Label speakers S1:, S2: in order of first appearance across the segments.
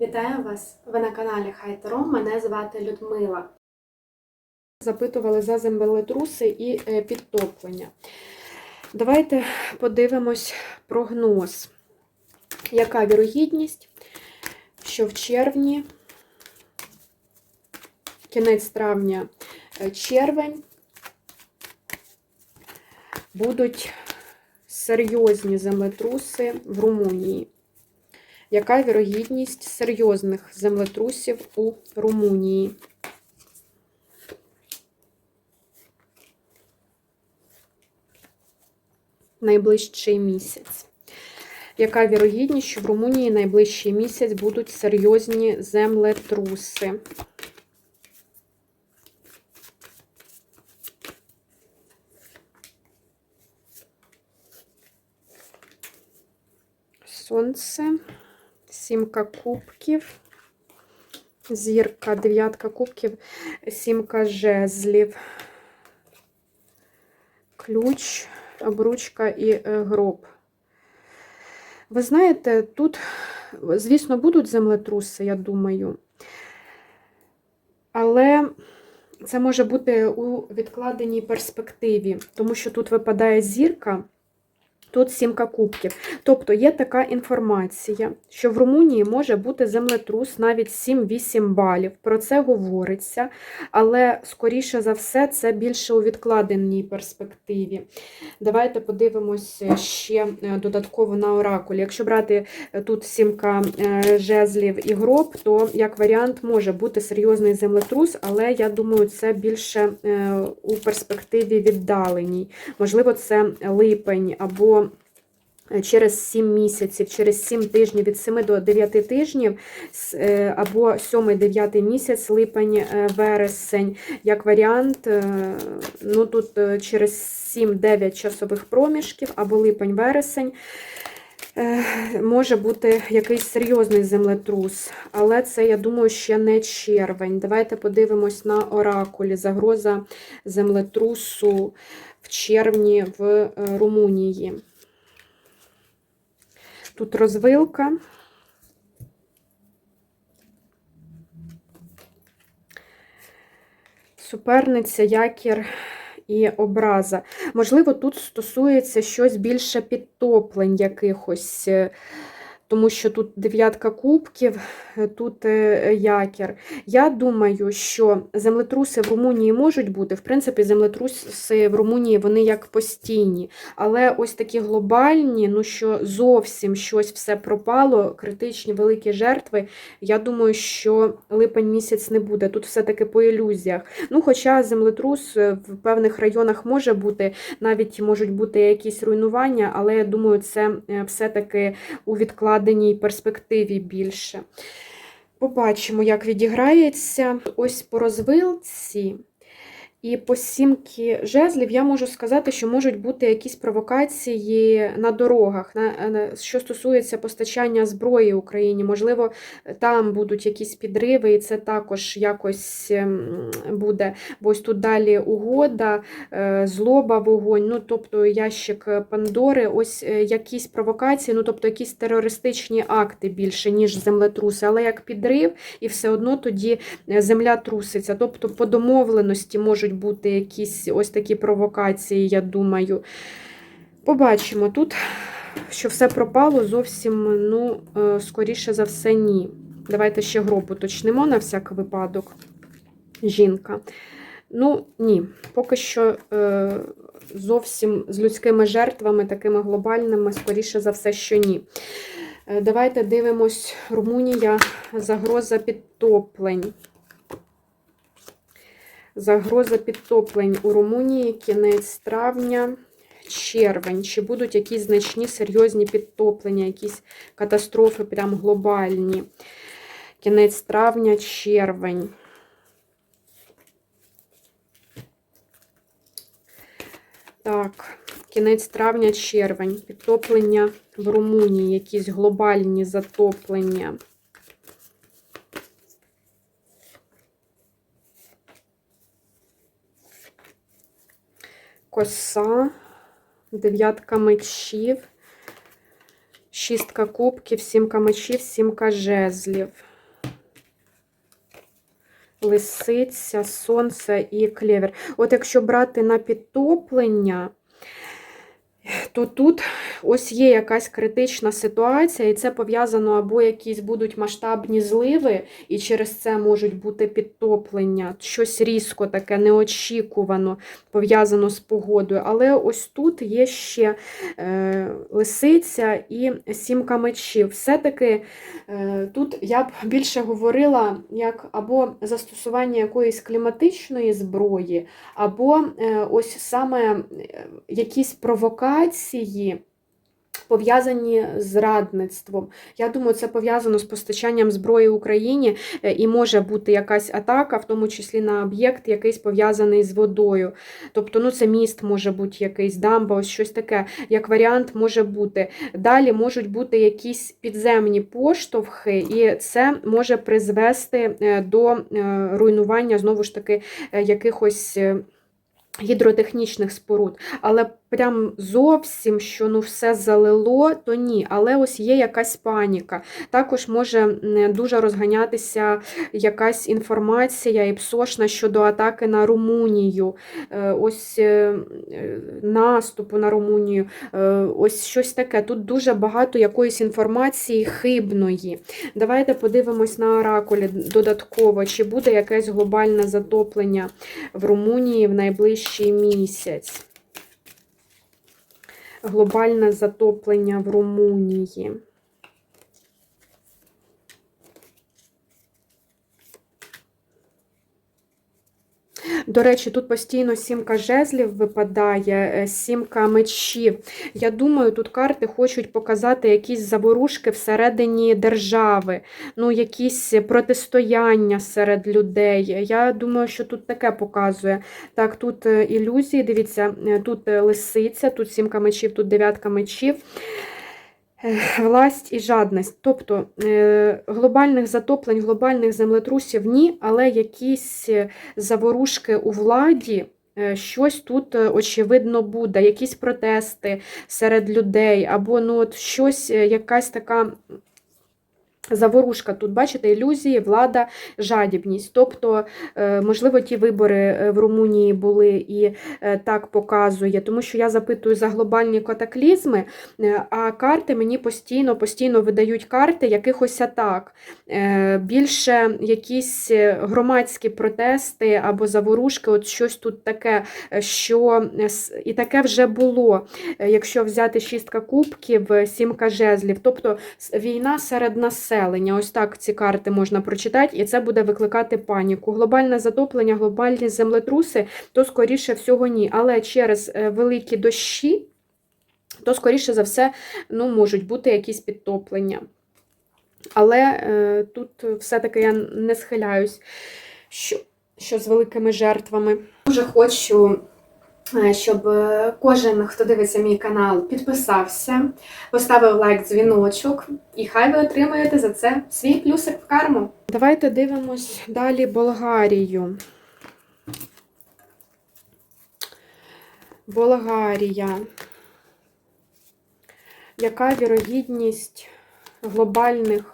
S1: Вітаю вас! Ви на каналі Хайтеро. Мене звати Людмила.
S2: Запитували за землетруси і е, підтоплення. Давайте подивимось прогноз. Яка вірогідність, що в червні, кінець травня, е, червень, будуть серйозні землетруси в Румунії? Яка вірогідність серйозних землетрусів у Румунії? найближчий місяць. Яка вірогідність, що в Румунії найближчий місяць будуть серйозні землетруси? Сонце, сімка кубків, зірка, дев'ятка кубків, сімка жезлів, ключ, обручка і е, гроб. Ви знаєте, тут, звісно, будуть землетруси, я думаю. Але це може бути у відкладеній перспективі, тому що тут випадає зірка. Тут сімка кубків. Тобто є така інформація, що в Румунії може бути землетрус навіть 7-8 балів. Про це говориться, але, скоріше за все, це більше у відкладеній перспективі. Давайте подивимось ще е, додатково на оракулі. Якщо брати е, тут сімка е, жезлів і гроб, то як варіант може бути серйозний землетрус, але я думаю, це більше у перспективі віддаленій. Можливо, це липень або через 7 місяців, через 7 тижнів, від 7 до 9 тижнів, або 7-9 місяць, липень, е, вересень, як варіант, е, ну тут е, через 7-9 часових проміжків, або липень-вересень. Може бути якийсь серйозний землетрус, але це, я думаю, ще не червень. Давайте подивимось на оракулі. Загроза землетрусу в червні в Румунії. Тут розвилка. Суперниця, якір і образа. Можливо, тут стосується щось більше підтоплень якихось тому що тут дев'ятка кубків, е, тут е, якір. Я думаю, що землетруси в Румунії можуть бути. В принципі, землетруси в Румунії вони як постійні. Але ось такі глобальні, ну що зовсім щось все пропало, критичні великі жертви. Я думаю, що липень місяць не буде. Тут все-таки по ілюзіях. Ну, Хоча землетрус е, в певних районах може бути, навіть можуть бути якісь руйнування, але я думаю, це все-таки у відкладенні відкладеній перспективі більше. Побачимо, як відіграється. Ось по розвилці. І по сімки жезлів я можу сказати, що можуть бути якісь провокації на дорогах, на, що стосується постачання зброї Україні. Можливо, там будуть якісь підриви, і це також якось ем, буде. Бо ось тут далі угода, е, злоба, вогонь, ну тобто ящик Пандори, ось е, якісь провокації, ну тобто якісь терористичні акти більше, ніж землетруси, але як підрив, і все одно тоді е, земля труситься. Тобто по домовленості можуть можуть бути якісь ось такі провокації, я думаю. Побачимо тут, що все пропало зовсім, ну, е, скоріше за все, ні. Давайте ще гроб уточнимо на всяк випадок. Жінка. Ну, ні, поки що е, зовсім з людськими жертвами, такими глобальними, скоріше за все, що ні. Е, давайте дивимось, Румунія, загроза підтоплень. Загроза підтоплень у Румунії кінець травня, червень. Чи будуть якісь значні серйозні підтоплення, якісь катастрофи прям глобальні? Кінець травня, червень. Так, кінець травня, червень. Підтоплення в Румунії, якісь глобальні затоплення. коса, дев'ятка мечів, шістка кубків, сімка мечів, сімка жезлів. Лисиця, сонце і клевер. От якщо брати на підтоплення, то тут ось є якась критична ситуація, і це пов'язано або якісь будуть масштабні зливи, і через це можуть бути підтоплення, щось різко таке неочікувано пов'язано з погодою. Але ось тут є ще е, лисиця і сімка мечів. Все-таки е, тут я б більше говорила як або застосування якоїсь кліматичної зброї, або е, ось саме е, якісь провокації пов'язані з зрадництвом. Я думаю, це пов'язано з постачанням зброї Україні е, і може бути якась атака, в тому числі на об'єкт, якийсь пов'язаний з водою. Тобто, ну це міст може бути якийсь дамба, ось щось таке. Як варіант може бути. Далі можуть бути якісь підземні поштовхи, і це може призвести е, до е, руйнування знову ж таки якихось. Гідротехнічних споруд, але прям зовсім, що ну все залило, то ні. Але ось є якась паніка. Також може дуже розганятися якась інформація і псошна щодо атаки на Румунію, е, ось е, наступу на Румунію, е, ось щось таке. Тут дуже багато якоїсь інформації хибної. Давайте подивимось на оракулі додатково, чи буде якесь глобальне затоплення в Румунії в найближчий місяць. Глобальне затоплення в Румунії. До речі, тут постійно сімка жезлів випадає, е, сімка мечів. Я думаю, тут карти хочуть показати якісь заворушки всередині держави, ну, якісь протистояння серед людей. Я думаю, що тут таке показує. Так, тут е, ілюзії, дивіться, е, тут лисиця, тут сімка мечів, тут дев'ятка мечів. Власть і жадність. Тобто е, глобальних затоплень, глобальних землетрусів ні, але якісь е, заворушки у владі. е, Щось тут очевидно буде, якісь протести серед людей, або ну от щось, якась така заворушка. Тут, бачите, ілюзії, влада, жадібність. Тобто, е, можливо, ті вибори е, в Румунії були і е, так показує, тому що я запитую за глобальні катаклізми, а карти мені постійно, постійно видають карти якихось атак. Більше якісь громадські протести або заворушки, от щось тут таке, що і таке вже було. Якщо взяти шістка кубків, сімка жезлів, тобто війна серед населення. Ось так ці карти можна прочитати, і це буде викликати паніку. Глобальне затоплення, глобальні землетруси, то скоріше всього ні. Але через е, великі дощі, то скоріше за все ну, можуть бути якісь підтоплення. Але е, тут все-таки я не схиляюсь, що, що з великими жертвами.
S1: Дуже хочу, щоб е, кожен, хто дивиться мій канал, підписався, поставив лайк, дзвіночок, і хай ви отримаєте за це свій плюсик в карму.
S2: Давайте дивимось далі Болгарію. Болгарія. Яка вірогідність глобальних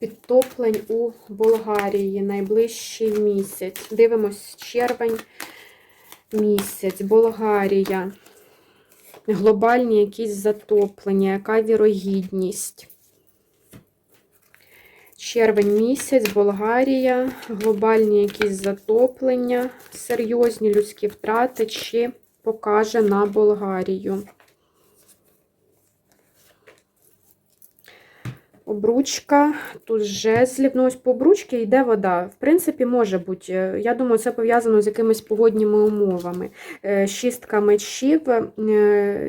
S2: підтоплень у Болгарії найближчий місяць? Дивимось червень місяць. Болгарія. Глобальні якісь затоплення, яка вірогідність? Червень місяць, Болгарія, глобальні якісь затоплення, серйозні людські втрати, чи покаже на Болгарію. Обручка, тут жезлів. Ну, по обручці йде вода. В принципі, може бути. Е, Я думаю, це пов'язано з якимись погодніми умовами. Е, Шістка мечів, е,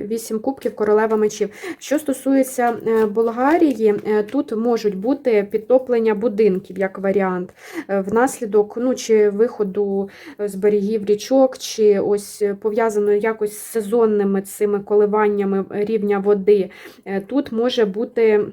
S2: вісім кубків, королева мечів. Що стосується Болгарії, тут можуть бути підтоплення будинків як варіант. Внаслідок ну, чи виходу з берегів річок, чи ось пов'язано якось з сезонними цими коливаннями рівня води. Тут може бути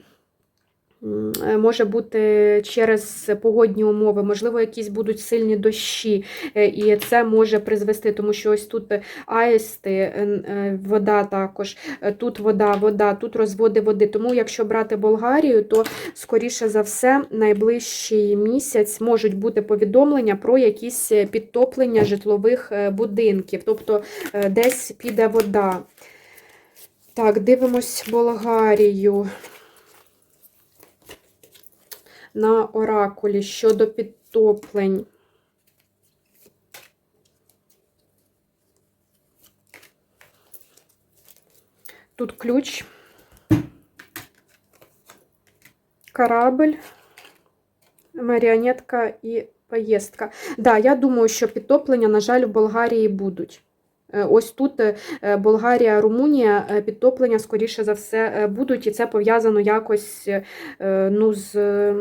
S2: може бути через погодні умови, можливо, якісь будуть сильні дощі, е, і це може призвести, тому що ось тут аїсти, е, е, вода також, е, тут вода, вода, тут розводи води. Тому, якщо брати Болгарію, то скоріше за все, найближчий місяць можуть бути повідомлення про якісь підтоплення житлових е, будинків, тобто е, десь піде вода. Так, дивимось Болгарію на оракулі щодо підтоплень. Тут ключ, корабль, маріонетка і поїздка. Да, я думаю, що підтоплення, на жаль, в Болгарії будуть. Е, Ось тут е, е, Болгарія, Румунія, підтоплення, скоріше за все, будуть, і це пов'язано якось ну, з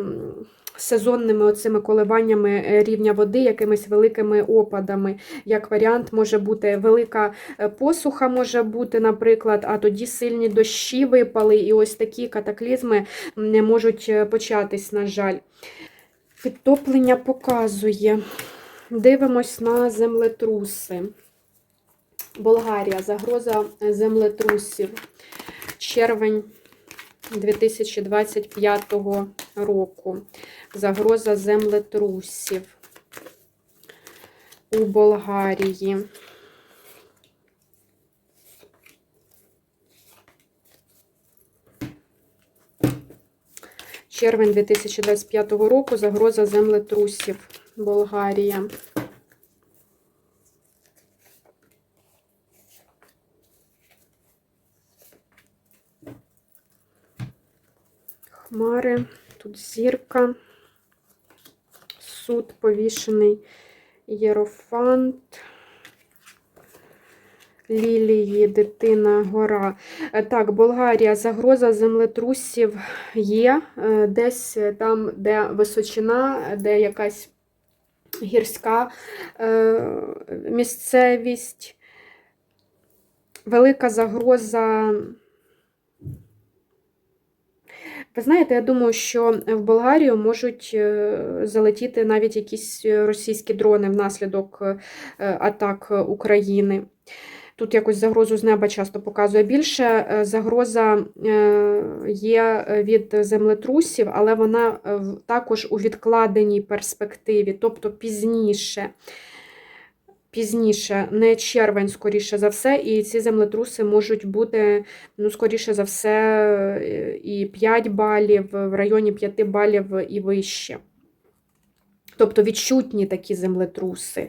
S2: сезонними оцими коливаннями рівня води, якимись великими опадами. Як варіант, може бути велика посуха, може бути, наприклад, а тоді сильні дощі випали, і ось такі катаклізми не можуть початись, на жаль. Підтоплення показує. Дивимось на землетруси. Болгарія, загроза землетрусів. Червень 2025 року. Загроза землетрусів у Болгарії. Червень 2025 року. Загроза землетрусів. Болгарія. Хмари, тут зірка, суд повішений єрофант, лілії, дитина, гора. Е, Так, Болгарія, загроза землетрусів є. Е, Десь там, де височина, де якась гірська е, місцевість, велика загроза. Ви знаєте, я думаю, що в Болгарію можуть е, залетіти навіть якісь російські дрони внаслідок е, атак України. Тут якось загрозу з неба часто показує. Більше е, загроза є від землетрусів, але вона також у відкладеній перспективі, тобто пізніше. Пізніше, не червень, скоріше за все, і ці землетруси можуть бути, ну, скоріше за все, і 5 балів, в районі 5 балів і вище. Тобто відчутні такі землетруси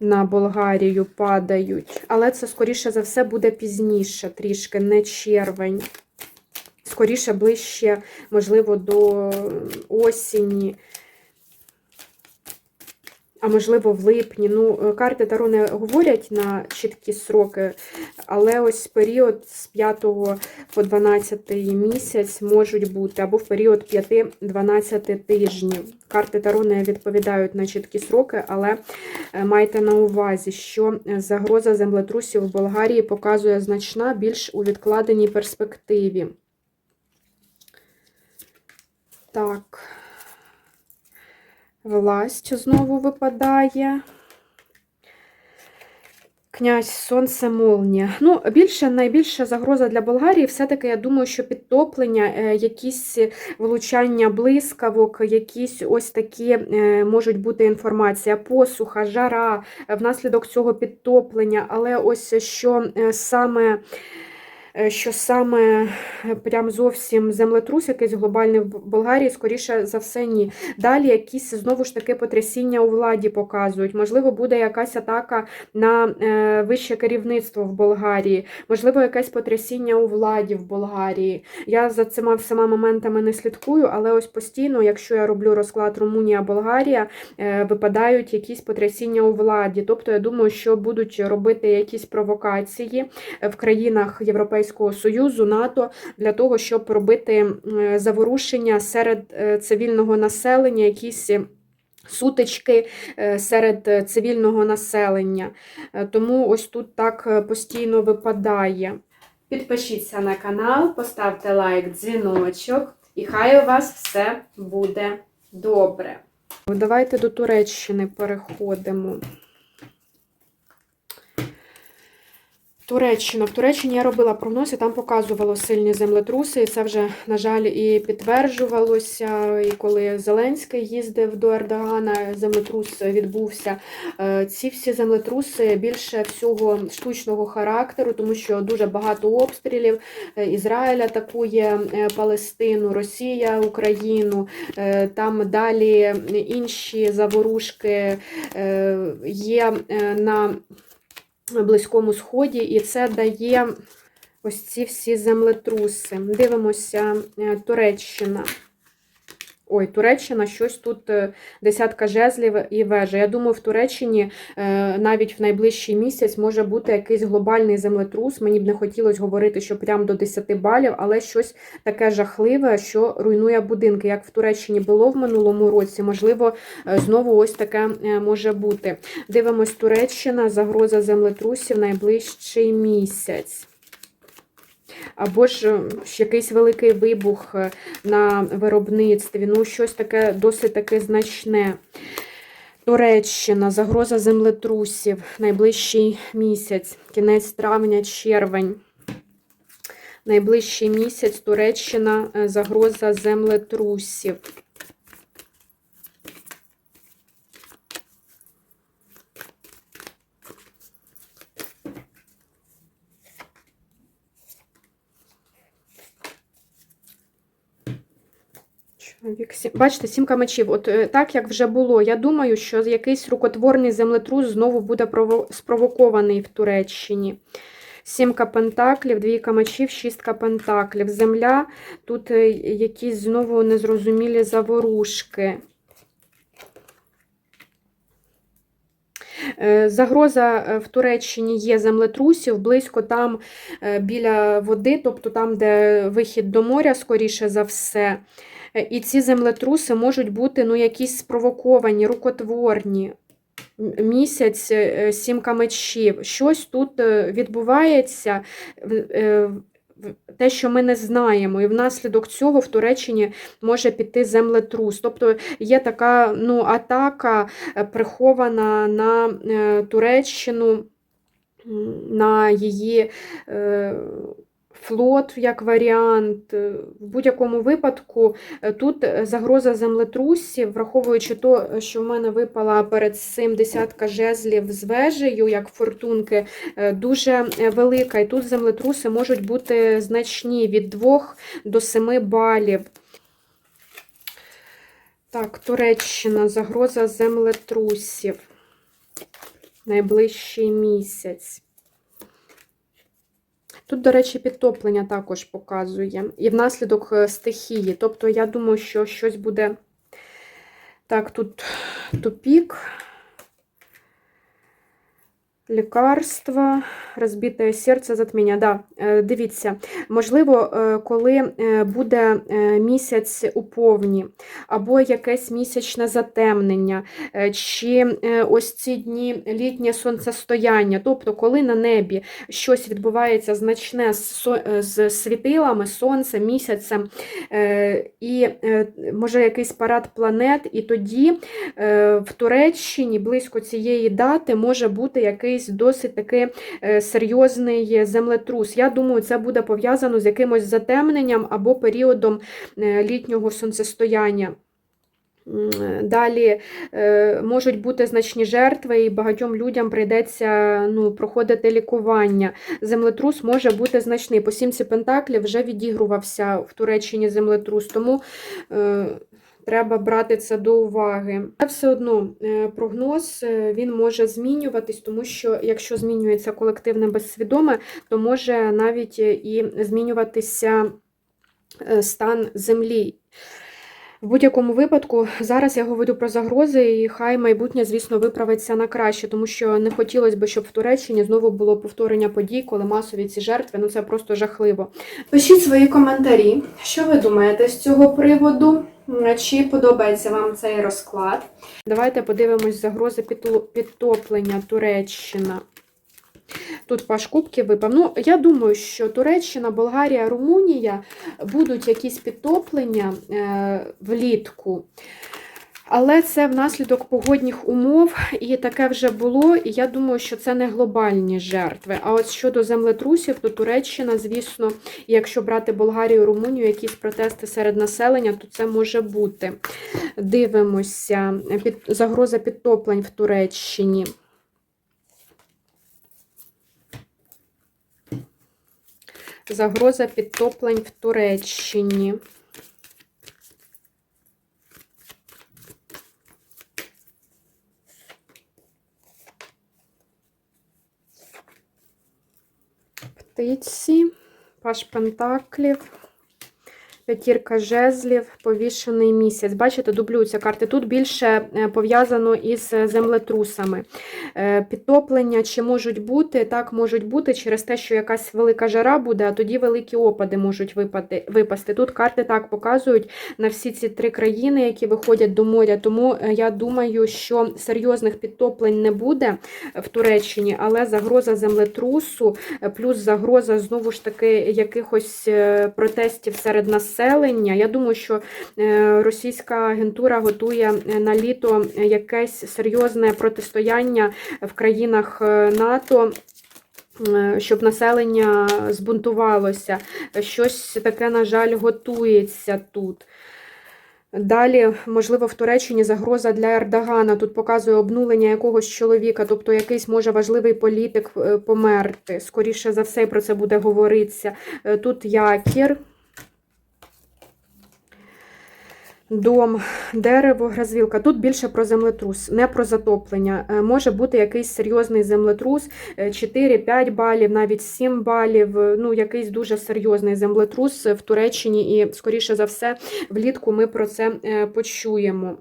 S2: на Болгарію падають. Але це, скоріше за все, буде пізніше, трішки, не червень. Скоріше ближче, можливо, до осені а можливо, в липні. Ну, е, карти Таро не говорять на чіткі сроки, але ось період з 5 по 12 місяць можуть бути, або в період 5-12 тижнів. Карти Таро не відповідають на чіткі сроки, але е, майте на увазі, що е, загроза землетрусів в Болгарії показує значна більш у відкладеній перспективі. Так. Власть знову випадає. Князь Сонце Молнія. Ну, більше, найбільша загроза для Болгарії, все-таки, я думаю, що підтоплення, е, якісь влучання блискавок, якісь ось такі е, можуть бути інформація, посуха, жара, внаслідок цього підтоплення, але ось що е, саме. Е, Що саме е, прям зовсім землетрус, якийсь глобальний в Болгарії, скоріше за все, ні. Далі якісь знову ж таки потрясіння у владі показують. Можливо, буде якась атака на е, вище керівництво в Болгарії, можливо, якесь потрясіння у владі в Болгарії. Я за цими всіма моментами не слідкую, але ось постійно, якщо я роблю розклад Румунія-Болгарія, е, випадають якісь потрясіння у владі. Тобто, я думаю, що будуть робити якісь провокації в країнах Європейського Союзу, НАТО для того, щоб робити е, заворушення серед е, цивільного населення, якісь сутички е, серед е, цивільного населення. Тому ось тут так постійно випадає.
S1: Підпишіться на канал, поставте лайк, дзвіночок, і хай у вас все буде добре.
S2: Давайте до Туреччини переходимо. Туреччина. В Туреччині я робила прогноз, і там показувало сильні землетруси, і це вже, на жаль, і підтверджувалося. І коли Зеленський їздив до Ердогана, землетрус відбувся. Е, Ці всі землетруси більше всього штучного характеру, тому що дуже багато обстрілів. Е, Ізраїль атакує е, Палестину, Росія, Україну. Там далі інші заворушки є на Близькому Сході, і це дає ось ці всі землетруси. Дивимося, е, Туреччина. Ой, Туреччина, щось тут е, десятка жезлів і вежа. Я думаю, в Туреччині е, навіть в найближчий місяць може бути якийсь глобальний землетрус. Мені б не хотілося говорити, що прям до 10 балів, але щось таке жахливе, що руйнує будинки. Як в Туреччині було в минулому році, можливо, е, знову ось таке може бути. Дивимось Туреччина, загроза землетрусів найближчий місяць. Або ж е, якийсь великий вибух е, на виробництві, ну щось таке досить таке значне. Туреччина, загроза землетрусів, найближчий місяць, кінець травня, червень. Найближчий місяць Туреччина, е, загроза землетрусів. Бачите, сімка мечів. От е, так, як вже було. Я думаю, що якийсь рукотворний землетрус знову буде спровокований в Туреччині. Сімка пентаклів, двійка мечів, шістка пентаклів. Земля, тут е, якісь знову незрозумілі заворушки. Загроза е, в Туреччині є землетрусів, близько там е, біля води, тобто там, де вихід до моря, скоріше за все. Е, І ці землетруси можуть бути ну, якісь спровоковані, рукотворні. Місяць, е, сімка мечів. Щось тут е, відбувається, е, те, що ми не знаємо. І внаслідок цього в Туреччині може піти землетрус. Тобто є така ну, атака е, прихована на е, Туреччину, на її е, флот як варіант. Е, В будь-якому випадку е, тут е, загроза землетрусів, враховуючи то, що в мене випала перед цим десятка жезлів з вежею, як фортунки, дуже велика. І тут землетруси можуть бути значні від 2 до 7 балів. Так, Туреччина, загроза землетрусів. Найближчий місяць. Тут, до речі, підтоплення також показує. І внаслідок е, стихії. Тобто, я думаю, що щось буде. Так, тут тупік. Лікарства, розбите серце, затміння. Да, е, дивіться, можливо, е, коли е, буде місяць у повні, або якесь місячне затемнення, чи ось ці дні літнє сонцестояння, тобто, коли на небі щось відбувається значне з світилами, сонцем, місяцем, і може якийсь парад планет, і тоді в Туреччині близько цієї дати може бути якийсь досить таки е, серйозний землетрус. Я думаю, це буде пов'язано з якимось затемненням або періодом е, літнього сонцестояння. Далі е, можуть бути значні жертви, і багатьом людям прийдеться ну, проходити лікування. Землетрус може бути значний. По сімці Пентаклів вже відігрувався в Туреччині землетрус, тому треба брати це до уваги. Але все одно е, прогноз е, він може змінюватись, тому що якщо змінюється колективне безсвідоме, то може навіть е, і змінюватися стан землі. В будь-якому випадку, зараз я говорю про загрози, і хай майбутнє, звісно, виправиться на краще, тому що не хотілося б, щоб в Туреччині знову було повторення подій, коли масові ці жертви, ну це просто жахливо.
S1: Пишіть свої коментарі, що ви думаєте з цього приводу, чи подобається вам цей розклад.
S2: Давайте подивимось загрози підтоплення Туреччина. Тут паш кубки випав. Ну, я думаю, що Туреччина, Болгарія, Румунія будуть якісь підтоплення е, влітку. Але це внаслідок погодних умов, і таке вже було. І я думаю, що це не глобальні жертви. А от щодо землетрусів, то Туреччина, звісно, якщо брати Болгарію, Румунію, якісь протести серед населення, то це може бути. Дивимося, під, загроза підтоплень в Туреччині. Загроза підтоплень в Туреччині. Птиці, паш пентаклів, п'ятірка жезлів, повішений місяць. Бачите, дублюються карти. Тут більше е, пов'язано із землетрусами. Е, Підтоплення чи можуть бути, так можуть бути через те, що якась велика жара буде, а тоді великі опади можуть випати, випасти. Тут карти так показують на всі ці три країни, які виходять до моря. Тому е, я думаю, що серйозних підтоплень не буде в Туреччині, але загроза землетрусу, е, плюс загроза знову ж таки якихось е, протестів серед населення. Я думаю, що е, російська агентура готує е, на літо якесь серйозне протистояння в країнах е, НАТО. е, Щоб населення збунтувалося. Щось таке, на жаль, готується тут. Далі, можливо, в Туреччині загроза для Ердогана. Тут показує обнулення якогось чоловіка, тобто якийсь може важливий політик е, померти. Скоріше за все, про це буде говоритися. Е, Тут якір. Дом, дерево, грозвілка. Тут більше про землетрус, не про затоплення. Е, Може бути якийсь серйозний землетрус, е, 4-5 балів, навіть 7 балів. е, Ну, якийсь дуже серйозний землетрус в Туреччині, і, скоріше за все, влітку ми про це е, почуємо.